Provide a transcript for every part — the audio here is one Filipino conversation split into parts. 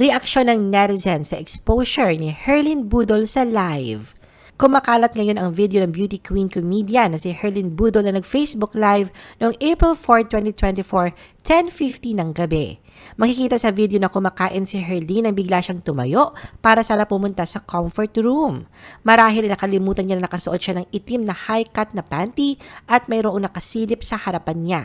Reaksyon ng netizen sa exposure ni Herlin Budol sa live. Kumakalat ngayon ang video ng beauty queen comedian na si Herlin Budol na nag-Facebook Live noong April 4, 2024, 10.50 ng gabi. Makikita sa video na kumakain si Herlin na bigla siyang tumayo para sana pumunta sa comfort room. Marahil nakalimutan niya na nakasuot siya ng itim na high-cut na panty at mayroong nakasilip sa harapan niya.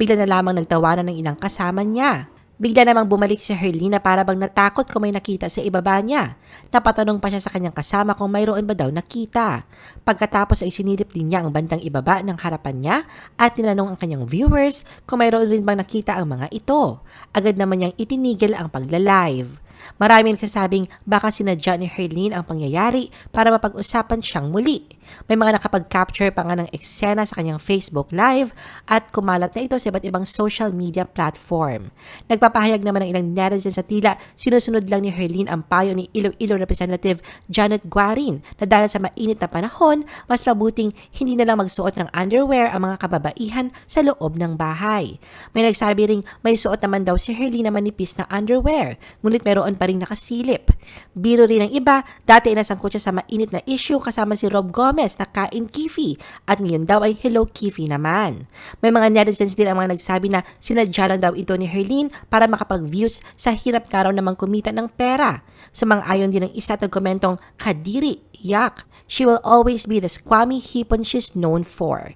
Bigla na lamang nagtawanan ng ilang kasama niya. Bigla namang bumalik si Herlina para bang natakot kung may nakita sa ibaba niya. Napatanong pa siya sa kanyang kasama kung mayroon ba daw nakita. Pagkatapos ay sinilip din niya ang bandang ibaba ng harapan niya at tinanong ang kanyang viewers kung mayroon rin bang nakita ang mga ito. Agad naman niyang itinigil ang pagla-live. Maraming nagsasabing baka sinadya ni Herlene ang pangyayari para mapag-usapan siyang muli. May mga nakapag-capture pa nga ng eksena sa kanyang Facebook Live at kumalat na ito sa iba't ibang social media platform. Nagpapahayag naman ng ilang netizens sa tila sinusunod lang ni Herlene ang payo ni Iloilo Representative Janet Guarin na dahil sa mainit na panahon, mas mabuting hindi na lang magsuot ng underwear ang mga kababaihan sa loob ng bahay. May nagsabi ring may suot naman daw si Herlene na manipis na underwear, ngunit meron pa ring nakasilip. Biro rin ng iba, dati nasangkot siya sa mainit na issue kasama si Rob Gomez na kain Kifi at ngayon daw ay Hello Kifi naman. May mga netizens din ang mga nagsabi na sinadya lang daw ito ni Herlene para makapag-views sa hirap ka raw namang kumita ng pera. Sumang-ayon din ng isa at nagkomentong, Kadiri, yak, she will always be the squammy hipon she's known for.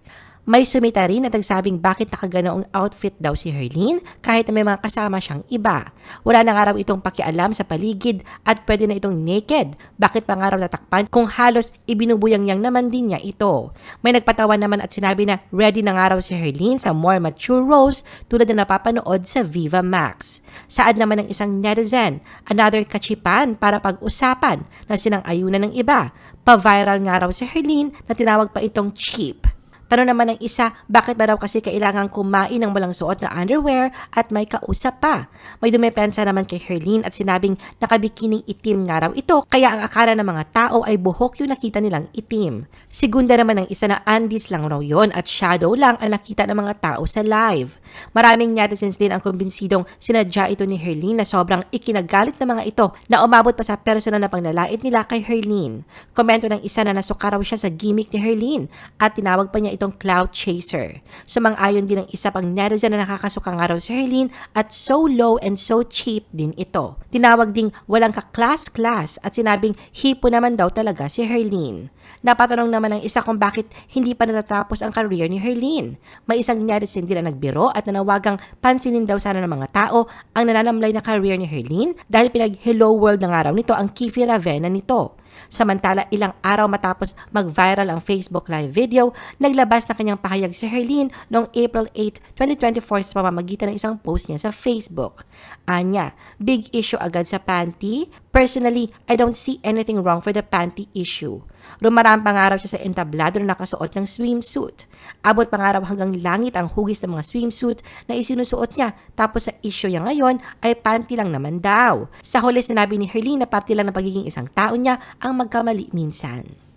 May sumita rin at nagsabing bakit nakaganoong outfit daw si Herlene kahit na may mga kasama siyang iba. Wala na nga raw itong pakialam sa paligid at pwede na itong naked. Bakit pa nga raw natakpan kung halos ibinubuyang-yang naman din niya ito. May nagpatawa naman at sinabi na ready na nga raw si Herlene sa more mature roles tulad na napapanood sa Viva Max. Saad naman ng isang netizen, another kachipan para pag-usapan na sinang ayunan ng iba. Pa-viral nga raw si Herlene na tinawag pa itong cheap. Tanong naman ng isa, bakit ba raw kasi kailangan kumain ng walang suot na underwear at may kausap pa? May dumepensa naman kay Herlene at sinabing nakabikining itim nga raw ito, kaya ang akala ng mga tao ay buhok yung nakita nilang itim. Segunda naman ng isa na Andes lang raw yon at shadow lang ang nakita ng mga tao sa live. Maraming netizens din ang kumbinsidong sinadya ito ni Herlene na sobrang ikinagalit ng mga ito na umabot pa sa personal na panglalait nila kay Herlene. Komento ng isa na nasuka raw siya sa gimmick ni Herlene at tinawag pa niya itong cloud chaser. Sumang-ayon din ng isa pang netizen na nakakasuka nga raw si Herlene at so low and so cheap din ito. Tinawag ding walang ka-class-class at sinabing hipo naman daw talaga si Herlene. Napatanong naman ng isa kung bakit hindi pa natatapos ang career ni Herlene. May isang netizen din na nagbiro at nanawagang pansinin daw sana ng mga tao ang nananamlay na career ni Herlene dahil pinag-hello world na nga raw nito ang Kifi Ravena nito. Samantala, ilang araw matapos mag-viral ang Facebook Live video, naglabas na kanyang pahayag si Herlene noong April 8, 2024 sa pamamagitan ng isang post niya sa Facebook. Anya, big issue agad sa panty? Personally, I don't see anything wrong for the panty issue. Rumarang pangaraw siya sa entablado na nakasuot ng swimsuit. Abot pangaraw hanggang langit ang hugis ng mga swimsuit na isinusuot niya. Tapos sa issue niya ngayon ay panty lang naman daw. Sa huli sinabi ni Herlene na parte lang ng pagiging isang tao niya ang magkamali minsan.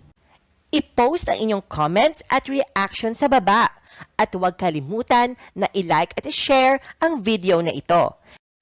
I-post ang inyong comments at reaction sa baba. At huwag kalimutan na i-like at i-share ang video na ito.